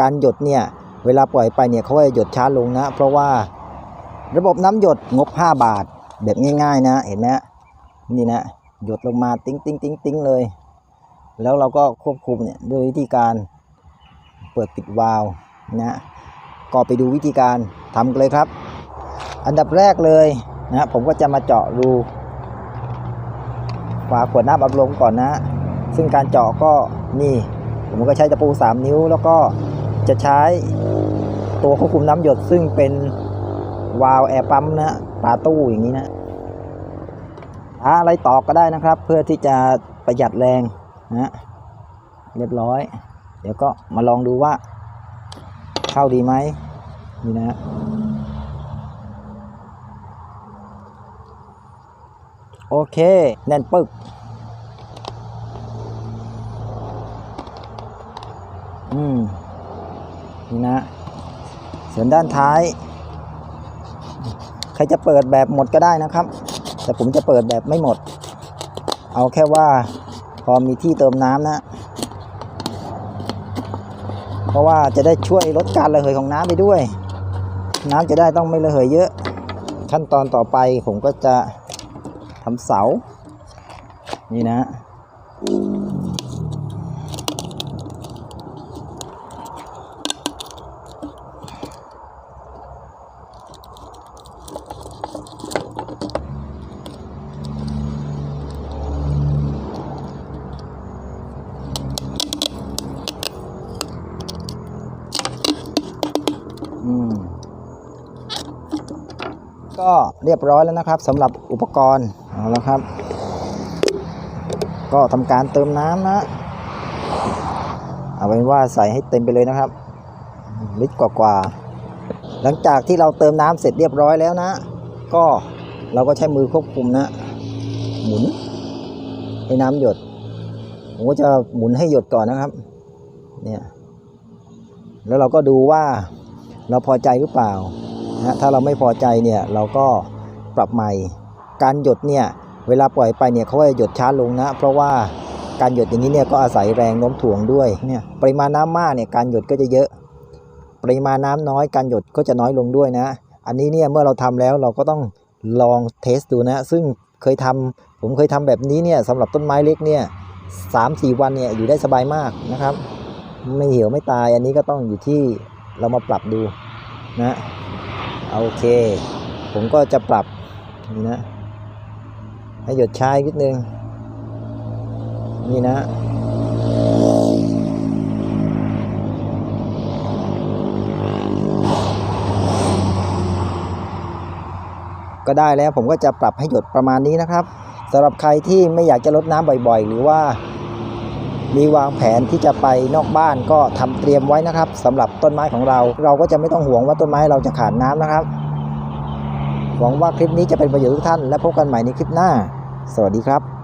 การหยดเนี่ยเวลาปล่อยไปเนี่ยเขาจะหยดช้าลงนะ เพราะว่าระบบน้ำหยดงบ 5 บาทแบบง่าย ๆ นะ เห็นไหมนี่นะหยดลงมาติ้งติ้งติ้งติ้งเลย แล้วเราก็ควบคุมเนี่ยด้วยวิธีการเปิดปิดวาล์วนะก็ไปดูวิธีการทำกันเลยครับ อันดับแรกเลยนะผมก็จะมาเจาะรูฝาขวดน้ำอัดลมก่อนนะ ซึ่งการเจาะก็นี่ ผมก็ใช้ตะปู 3 นิ้วแล้วก็ จะใช้ตัวควบคุมน้ำหยดซึ่งเป็นวาล์วแอร์ปั๊มนะปาตู้อย่างนี้นะหาอะไรตอกก็ได้นะครับ เพื่อที่จะประหยัดแรงนะเรียบร้อย เดี๋ยวก็มาลองดูว่า เข้าดีไหมนี่นะโอเค แน่นปึกอืม นี่นะ ส่วนด้านท้าย ใครจะเปิดแบบหมดก็ได้นะครับ แต่ผมจะเปิดแบบไม่หมด เอาแค่ว่าพอมีที่เติมน้ำนะ เพราะว่าจะได้ช่วยลดการระเหยของน้ำไปด้วย น้ำจะได้ต้องไม่ระเหยเยอะ ขั้นตอนต่อไปผมก็จะทำเสา นี่นะ ก็เรียบร้อยแล้วนะครับสำหรับอุปกรณ์เอาแล้วครับ ก็ทำการเติมน้ำนะ เอาเป็นว่าใส่ให้เต็มไปเลยนะครับลิตรกว่าๆหลังจากที่เราเติมน้ำเสร็จเรียบร้อยแล้วนะ ก็เราก็ใช้มือควบคุมนะ หมุนให้น้ำหยด ผมก็จะหมุนให้หยดก่อนนะครับ เนี่ย แล้วเราก็ดูว่า เราพอใจหรือเปล่านะถ้าเราไม่พอใจเนี่ยเราก็ปรับใหม่ การหยดเนี่ยเวลาปล่อยไปเนี่ยเขาจะหยดช้าลงนะ เพราะว่าการหยดอย่างนี้เนี่ยก็อาศัยแรงโน้มถ่วงด้วยเนี่ยปริมาณน้ำมากเนี่ยการหยดก็จะเยอะ ปริมาณน้ำน้อยการหยดก็จะน้อยลงด้วยนะ อันนี้เนี่ยเมื่อเราทำแล้วเราก็ต้องลองเทสดูนะ ซึ่งเคยทำผมเคยทำแบบนี้เนี่ยสำหรับต้นไม้เล็กเนี่ยสามสี่วันเนี่ยอยู่ได้สบายมากนะครับ ไม่เหี่ยวไม่ตายอันนี้ก็ต้องอยู่ที่ เรามาปรับดูนะโอเค ผมก็จะปรับนี่นะ ให้หยดชายนิดนึง นี่นะ ก็ได้แล้วผมก็จะปรับให้หยดประมาณนี้นะครับสำหรับใครที่ไม่อยากจะลดน้ำบ่อยๆ หรือว่า มีวางแผนที่จะไปนอกบ้านก็ทำเตรียมไว้นะครับสำหรับต้นไม้ของเรา เราก็จะไม่ต้องห่วงว่าต้นไม้เราจะขาดน้ำนะครับ หวังว่าคลิปนี้จะเป็นประโยชน์ทุกท่านและพบกันใหม่ในคลิปหน้า สวัสดีครับ